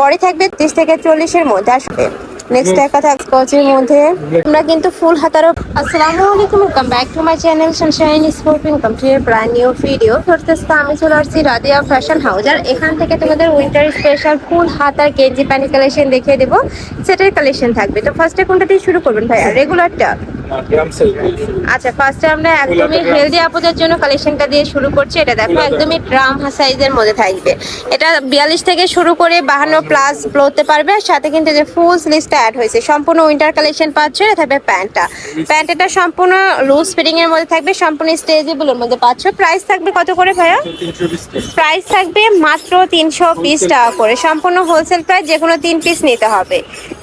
পরে থাকবে তিরিশ থেকে চল্লিশের মধ্যে আসবে। নেক্সট একটা থাকবে স্কচের মধ্যে। আমরা কিন্তু ফুল হাতারও আসসালামু আলাইকুম welcome back to my channel Sunshine scoping complete brand new video ফোর্থেস্তা আমি চলে আসছি রাদিয়া ফ্যাশন হাউস আর এখান থেকে তোমাদের উইন্টার স্পেশাল ফুল হাতার গেঞ্জি প্যান্ট কালেকশন দেখিয়ে দেবো। সেটার কালেকশন থাকবে। তো ফার্স্টে কোনটা দিয়ে শুরু করবেন ভাইয়া? রেগুলারটা আচ্ছা ফার্স্টে আমরা একদমই হেলদি আপুদের জন্য কালেকশনটা দিয়ে শুরু করছি। এটা দেখো একদমই ড্রাম সাইজের মধ্যে থাকবে। এটা বিয়াল্লিশ থেকে শুরু করে বাহান্ন প্লাস পড়তে পারবে আর সাথে কিন্তু যে ফুল স্লিভসটা অ্যাড হয়েছে। সম্পূর্ণ উইন্টার কালেকশন পাচ্ছ এটা থাকবে প্যান্টটা। প্যান্টটা সম্পূর্ণ লুজ ফিটিং এর মধ্যে থাকবে সম্পূর্ণ স্ট্রেচেবলের মধ্যে পাচ্ছ। প্রাইস থাকবে কত করে ভাইয়া? প্রাইস থাকবে মাত্র তিনশো পিস টাকা করে। সম্পূর্ণ হোলসেল প্রাইস যে কোনো তিন পিস নিতে হবে।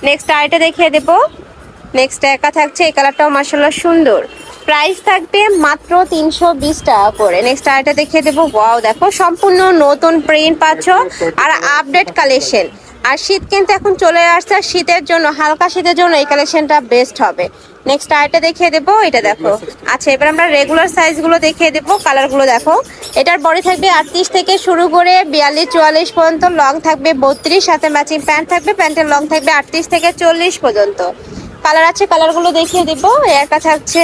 নেক্সট আইটা দেখিয়ে দেবো। নেক্সট একা থাকছে, এই কালারটাও মার্শাল্লাহ সুন্দর। প্রাইস থাকবে মাত্র তিনশো বিশ টাকা করে। নেক্সট আরেকটা দেখিয়ে দেবো। ওয়াও দেখো, সম্পূর্ণ নতুন প্রিন্ট পাচ্ছ। আর আপডেট কালেকশন আর শীত কিন্তু এখন চলে আসছে, আর শীতের জন্য, হালকা শীতের জন্য এই কালেকশনটা বেস্ট হবে। নেক্সট আরেকটা দেখিয়ে দেবো, এটা দেখো। আচ্ছা এবার আমরা রেগুলার সাইজগুলো দেখিয়ে দেবো কালারগুলো দেখো। এটার বডি থাকবে আটত্রিশ থেকে শুরু করে বিয়াল্লিশ, চুয়াল্লিশ পর্যন্ত লং থাকবে বত্রিশ, সাথে ম্যাচিং প্যান্ট থাকবে প্যান্টের লং থাকবে আটত্রিশ থেকে চল্লিশ পর্যন্ত। কালার আছে, কালারগুলো দেখিয়ে দিব। একা থাকছে।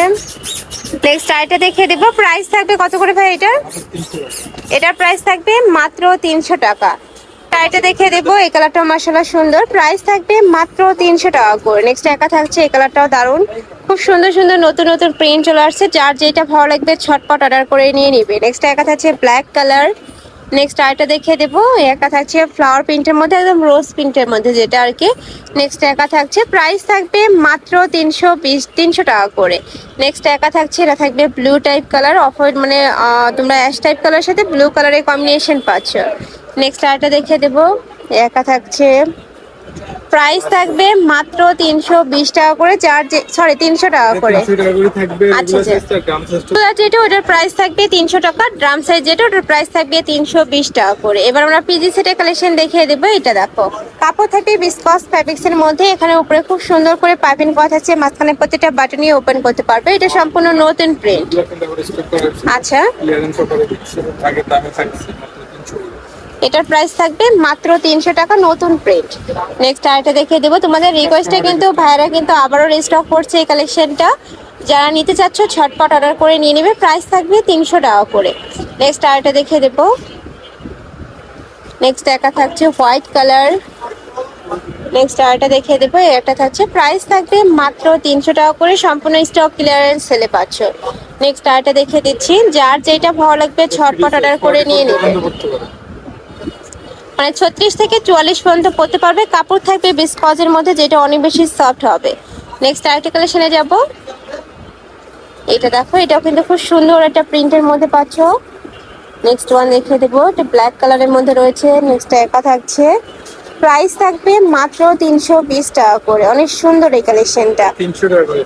নেক্সট আইটা দেখিয়ে দিব। প্রাইস থাকবে কত করে ভাই এটা? এটার প্রাইস থাকবে মাত্র তিনশো টাকা। আইটা দেখিয়ে দেব। এই কালারটা মাসাল্লাহ সুন্দর। প্রাইস থাকবে মাত্র তিনশো টাকা করে। নেক্সট একা থাকছে। এই কালারটাও দারুণ। খুব সুন্দর সুন্দর নতুন নতুন প্রিন্ট চলে আসছে। যার যেটা ভালো লাগবে ছটপট অর্ডার করে নিয়ে নিবে। নেক্সট একা থাকছে ব্ল্যাক কালার নেক্সট আরেকটা দেখিয়ে দেবো। একা থাকছে ফ্লাওয়ার প্রিন্টের মধ্যে, একদম রোজ প্রিন্টের মধ্যে যেটা আর কি। নেক্সট একা থাকছে প্রাইস থাকবে মাত্র তিনশো বিশ, তিনশো টাকা করে। নেক্সট একা থাকছে, এটা থাকবে ব্লু টাইপ কালার অফ মানে তোমরা অ্যাশ টাইপ কালারের সাথে ব্লু কালারের কম্বিনেশন পাচ্ছ। নেক্সট আরেকটা দেখিয়ে দেবো। একা থাকছে প্রাইস থাকবে মাত্র তিনশো বিশ টাকা করে চার সরি তিনশো টাকা করে। আচ্ছা, আচ্ছা। তো যেটা ওটার প্রাইস থাকবে তিনশো টাকা ড্রাম সাইজ যেটা ওটার প্রাইস থাকবে তিনশো বিশ টাকা করে। এবার আমরা পিজি সেটের কালেকশন দেখিয়ে দেবো এটা দেখো। কাপড় থাকবে বিসকস ফ্যাব্রিক্স এর মধ্যে এখানে উপরে খুব সুন্দর করে পাইপিং করা আছে মাঝখানে প্রত্যেকটা বাটনই ওপেন করতে পারবে। এটা সম্পূর্ণ নতুন প্রিন্ট আচ্ছা এটার প্রাইস থাকবে মাত্র তিনশো টাকা নতুন প্রিন্ট নেক্সট আরেকটা দেখিয়ে দেবো। তোমাদের রিকোয়েস্টে কিন্তু ভাইরা কিন্তু আবারও রিস্টক করছে এই কালেকশনটা যারা নিতে চাচ্ছ, ছটপট অর্ডার করে নিয়ে নেবে। প্রাইস থাকবে তিনশো টাকা করে। নেক্সট আরেকটা দেখিয়ে দেবো। নেক্সট একা থাকছে হোয়াইট কালার নেক্সট আরেকটা দেখিয়ে দেবো। একটা থাকছে প্রাইস থাকবে মাত্র তিনশো টাকা করে। সম্পূর্ণ স্টক ক্লিয়ারেন্স সেলে পাচ্ছ। নেক্সট আরেকটা দেখিয়ে দিচ্ছি। যার যেটা ভালো লাগবে, ছটপট অর্ডার করে নিয়ে নেবে। মানে ছত্রিশ থেকে চুয়াল্লিশ পর্যন্ত পড়তে পারবে। কাপড় থাকবে বিস্কজের মধ্যে যেটা অনেক বেশি সফট হবে। নেক্সট আরেকটা কালেকশনে যাব। এটা দেখো এটাও কিন্তু খুব সুন্দর একটা প্রিন্টের মধ্যে পাচ্ছ। নেক্সট ওয়ান দেখিয়ে দেবো এটা ব্ল্যাক কালারের মধ্যে রয়েছে। নেক্সট একা থাকছে। প্রাইস থাকবে মাত্র তিনশো বিশ টাকা করে। অনেক সুন্দর এই কালেকশনটা তিনশো টাকা করে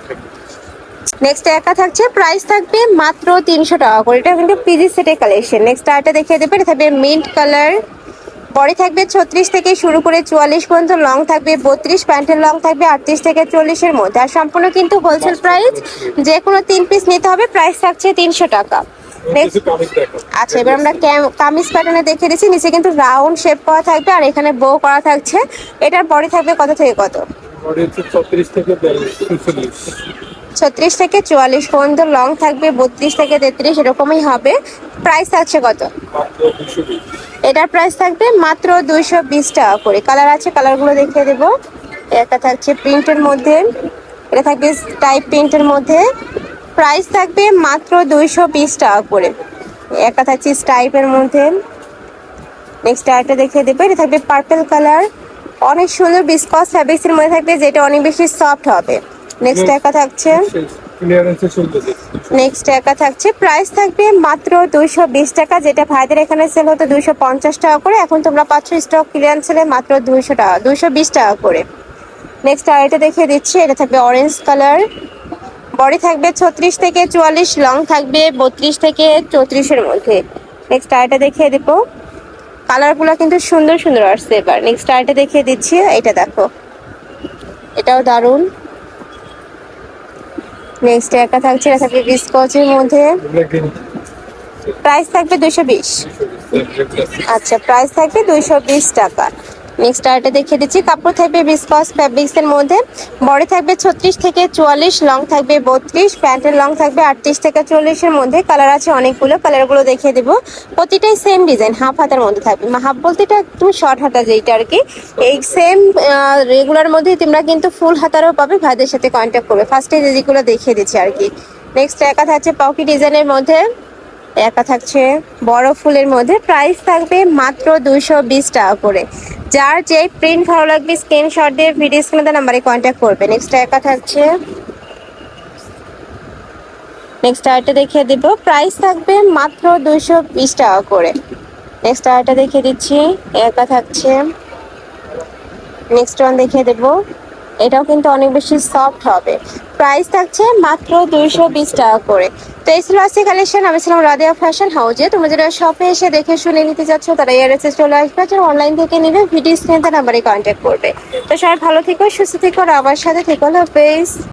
নেক্সট একা থাকছে। প্রাইস থাকবে মাত্র তিনশো টাকা করে। এটা কিন্তু পিজি সেটের কালেকশন নেক্সট আরেকটা দেখিয়ে দেবে এটা থাকবে মিন্ট কালার বডি থাকবে ছত্রিশ থেকে শুরু করে চুয়াল্লিশ পর্যন্ত লং থাকবে বত্রিশ প্যান্টের লং থাকবে আটত্রিশ থেকে চল্লিশের মধ্যে। আর সম্পূর্ণ কিন্তু হোলসেল প্রাইস যে কোনো তিন পিস নিতে হবে প্রাইস থাকছে তিনশো টাকা। আচ্ছা এবার আমরা ক্যাম- কামিজ প্যাটার্নে দেখে দিচ্ছি। নিচে কিন্তু রাউন্ড শেপ করা থাকবে আর এখানে বো করা থাকছে। এটার বডি থাকবে কত থেকে কত? ছত্রিশ থেকে চুয়াল্লিশ পর্যন্ত লং থাকবে বত্রিশ থেকে তেত্রিশ এরকমই হবে। প্রাইস থাকছে কত? এটার প্রাইস থাকবে মাত্র দুইশো বিশ টাকা করে। কালার আছে কালারগুলো দেখিয়ে দেবো। একটা থাকছে প্রিন্টের মধ্যে। এটা থাকবে টাইপ প্রিন্টের মধ্যে। প্রাইস থাকবে মাত্র দুইশো বিশ টাকা করে। একটা থাকছে স্টাইপের মধ্যে। নেক্সট আরেকটা দেখিয়ে দেবো। এটা থাকবে পার্পল কালার অনেক সুন্দর বিসকস ফ্যাব্রিক্সের মধ্যে থাকবে, যেটা অনেক বেশি সফট হবে। নেক্সট একা থাকছে ক্লিয়ারেন্সে চলতেছে। নেক্সট একা থাকছে। প্রাইস থাকবে মাত্র দুইশো বিশ টাকা, যেটা ভাইদের এখানে সেল হতো দুইশো পঞ্চাশ টাকা করে। এখন তোমরা পাচ্ছ স্টক ক্লিয়ারেন্স সেলে মাত্র দুইশো টাকা, দুইশো বিশ টাকা করে। নেক্সট আর এটা দেখিয়ে দিচ্ছি, এটা থাকবে অরেঞ্জ কালার বডি থাকবে ছত্রিশ থেকে চুয়াল্লিশ লং থাকবে বত্রিশ থেকে চৌত্রিশের মধ্যে। নেক্সট আরেকটা দেখিয়ে দেবো। কালারগুলো কিন্তু সুন্দর সুন্দর আসছে এবার। নেক্সট আরেকটা দেখিয়ে দিচ্ছি, এটা দেখো। এটাও দারুণ। নেক্সট একা থাকছে এটা থাকবে বিস্কচের মধ্যে। প্রাইস থাকবে দুইশো বিশ। আচ্ছা প্রাইস থাকবে দুইশো বিশ টাকা। নেক্সট আরেকটা দেখিয়ে দিচ্ছি। কাপড় থাকবে বিসকস ফ্যাব্রিক্স এর মধ্যে। বডি থাকবে ছত্রিশ থেকে চুয়াল্লিশ লং থাকবে বত্রিশ প্যান্টের লং থাকবে আটত্রিশ থেকে চল্লিশের মধ্যে। কালার আছে অনেকগুলো কালারগুলো দেখিয়ে দেবো। প্রতিটাই সেম ডিজাইন হাফ হাতার মধ্যে থাকবে। হাফ বলতে এটা একদম শর্ট হাতা যেইটা আর কি। এই সেম রেগুলার মধ্যে তোমরা কিন্তু ফুল হাতারও পাবে, ভাইদের সাথে কন্ট্যাক্ট করবে। ফার্স্টে যেগুলো দেখিয়ে দিচ্ছি আর কি। নেক্সট একা থাকছে পকি ডিজাইনের মধ্যে। একা থাকছে বড় ফুলের মধ্যে। প্রাইস থাকবে মাত্র বিশ টাকা করে। যার যে প্রিন্ট ভালো লাগবে স্ক্রিনশট দিয়ে ভিডিও স্ক্রিনে নাম্বারে কন্ট্যাক্ট করবে। নেক্সট একা থাকছে। নেক্সট আরেকটা দেখিয়ে দিব। প্রাইস থাকবে মাত্র দুইশো বিশ টাকা করে। নেক্সট আরেকটা দেখিয়ে দিচ্ছি। একা থাকছে। নেক্সট ওয়ান দেখিয়ে দেবো। এটাও কিন্তু অনেক বেশি সফট হবে। প্রাইস থাকছে মাত্র দুইশো বিশ টাকা করে। তো এই ছিল আজকে কালেকশন আমি ছিলাম রাদিয়া ফ্যাশন হাউজে তোমরা যারা শপে এসে দেখে শুনে নিতে যাচ্ছ তারা এয়ারএসে চলে আসবে। যারা অনলাইন থেকে নিবে, ভিডিও স্ক্রিনে নাম্বারে কন্ট্যাক্ট করবে। তো সবাই ভালো থেকো, সুস্থ থেকো, আর আমার সাথে থেকো। হলো পেজ